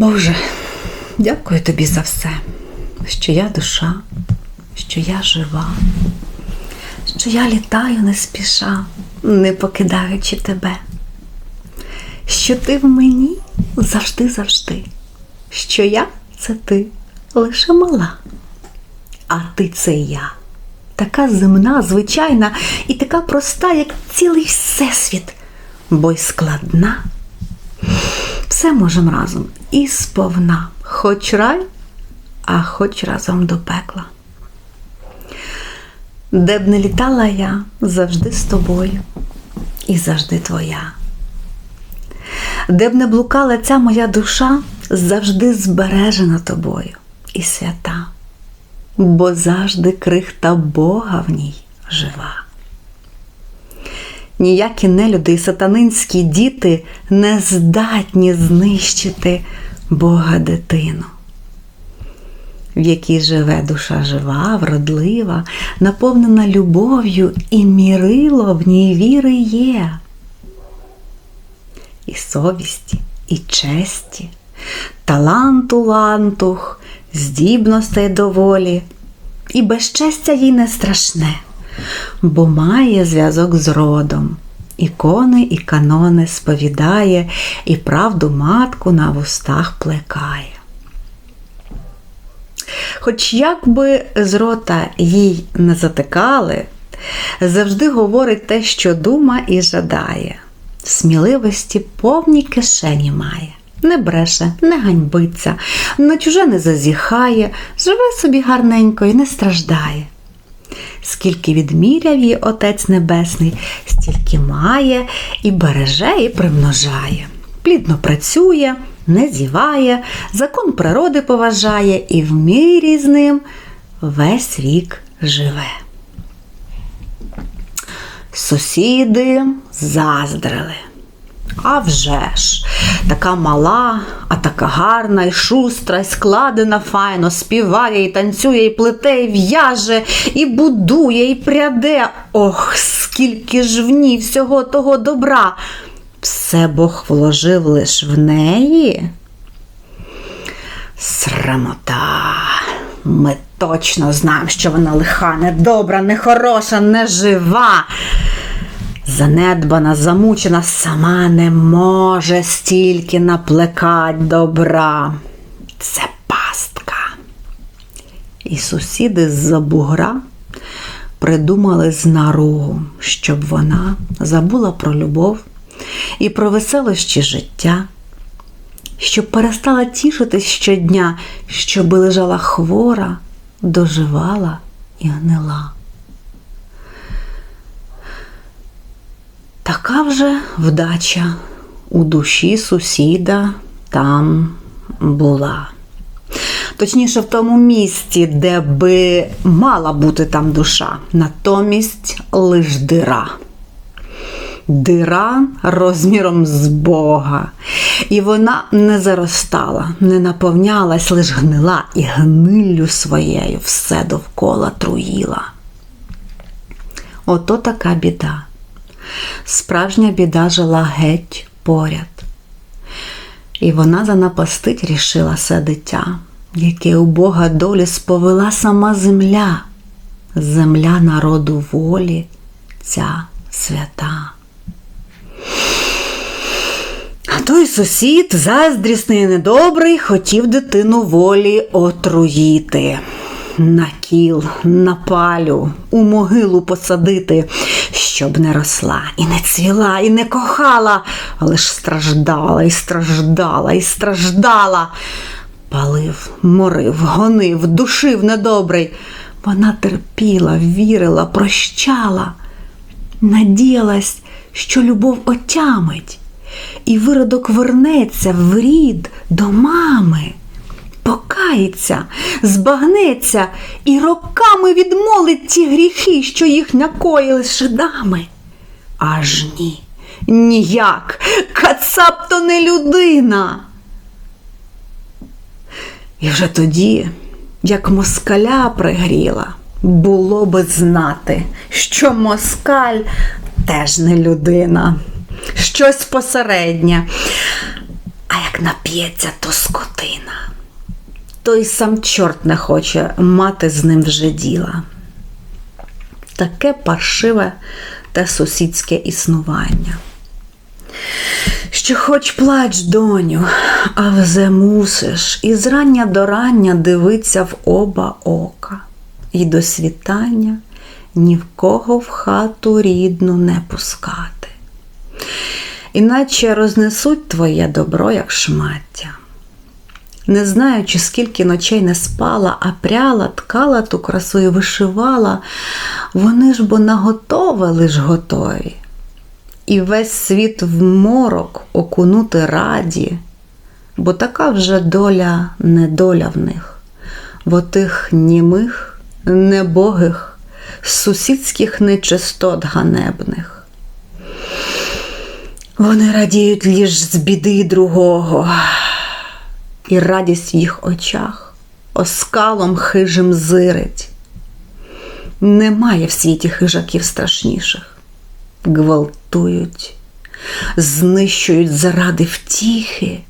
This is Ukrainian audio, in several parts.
Боже, дякую тобі за все, що я душа, що я жива, що я літаю не спіша, не покидаючи тебе, що ти в мені завжди-завжди, що я це ти лише мала, а ти це я. Така земна, звичайна і така проста, як цілий всесвіт, бо й складна. Все можем разом і сповна, хоч рай, а хоч разом до пекла. Де б не літала я, завжди з тобою і завжди твоя. Де б не блукала ця моя душа, завжди збережена тобою і свята, бо завжди крихта Бога в ній жива. Ніякі нелюди і сатанинські діти не здатні знищити Бога дитину, в якій живе душа жива, вродлива, наповнена любов'ю і мірило в ній віри є, і совісті, і честі, таланту лантух, здібностей доволі, і безчестя їй не страшне бо має зв'язок з родом. Ікони і канони сповідає, і правду матку на вустах плекає. Хоч як би з рота їй не затикали, завжди говорить те, що дума і жадає. Сміливості повні кишені має, не бреше, не ганьбиться, на чуже не зазіхає, живе собі гарненько і не страждає. Скільки відміряв її Отець Небесний, стільки має і береже, і примножає. Плідно працює, не зіває, закон природи поважає і в мірі з ним весь вік живе. Сусіди заздрили. А вже ж, така мала, а така гарна, і шустра, і складена файно, співає, і танцює, і плете, і в'яже, і будує, і пряде. Ох, скільки ж в ній всього того добра. Все Бог вложив лиш в неї. Срамота. Ми точно знаємо, що вона лиха, недобра, нехороша, нежива занедбана, замучена, сама не може стільки наплекать добра. Це пастка. І сусіди з-за бугра придумали знаругу, щоб вона забула про любов і про веселощі життя, щоб перестала тішитись щодня, щоби лежала хвора, доживала і гнила. Така вже вдача у душі сусіда там була. Точніше, в тому місці, де би мала бути там душа, натомість лиш дира. Дира розміром з Бога. І вона не заростала, не наповнялась, лиш гнила і гниллю своєю все довкола труїла. Ото така біда справжня біда жила геть поряд. І вона занапастить рішила се дитя, яке у Бога долі сповела сама земля, земля народу волі, ця свята. А той сусід, заздрісний і недобрий, хотів дитину волі отруїти. На кіл, на палю, у могилу посадити, щоб не росла, і не цвіла, і не кохала, але ж страждала, і страждала, і страждала. Палив, морив, гонив, душив недобрий. Вона терпіла, вірила, прощала, надіялась, що любов отямить, і виродок вернеться в рід до мами покається, збагнеться і роками відмолить ті гріхи, що їх накоїли шидами. Аж ні, ніяк, кацап то не людина. І вже тоді, як москаля пригріла, було би знати, що москаль теж не людина, щось посереднє. А як нап'ється, то скотина. Той сам чорт не хоче мати з ним вже діла. Таке паршиве те сусідське існування. Що хоч плач, доню, а взе мусиш, і зрання до рання дивиться в оба ока, і до світання ні в кого в хату рідну не пускати. Іначе рознесуть твоє добро, як шмаття. Не знаючи, скільки ночей не спала, а пряла, ткала ту красу і вишивала, вони ж бо наготове лиш готові. І весь світ в морок окунути раді, бо така вже доля недоля в них, бо тих німих, небогих, сусідських нечистот ганебних. Вони радіють ліж з біди другого, і радість в їх очах оскалом хижим зирить. Немає в світі хижаків страшніших. Гвалтують, знищують заради втіхи.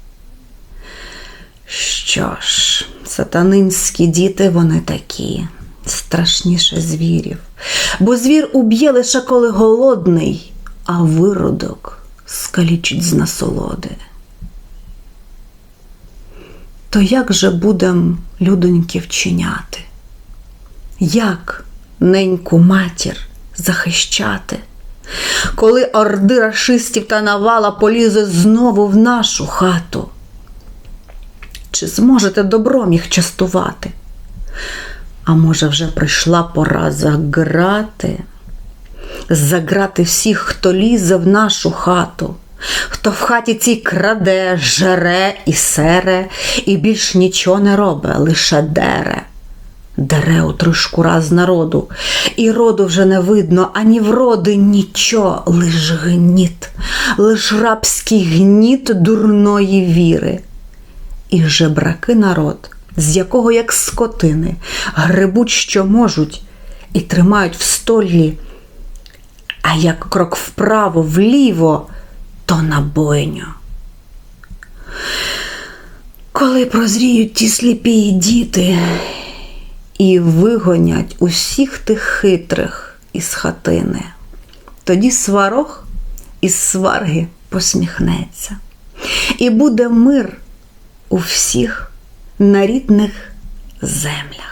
Що ж, сатанинські діти вони такі, страшніше звірів, бо звір уб'є лише коли голодний, а виродок скалічить з насолоди. То як же будем людоньки вчиняти? Як неньку матір захищати, коли орди рашистів та навала полізе знову в нашу хату? Чи зможете добром їх частувати? А може, вже прийшла пора заграти, заграти всіх, хто лізе в нашу хату, хто в хаті цій краде, жере і сере, і більш нічого не робить, лише дере. Дере у тришку раз народу, і роду вже не видно, ані вроди нічого, лиш гніт, лиш рабський гніт дурної віри. І жебраки народ, з якого, як скотини, грибуть, що можуть, і тримають в столі, а як крок вправо, вліво, то на бойню. Коли прозріють ті сліпі діти і вигонять усіх тих хитрих із хатини, тоді сварог із сварги посміхнеться, і буде мир у всіх на рідних землях.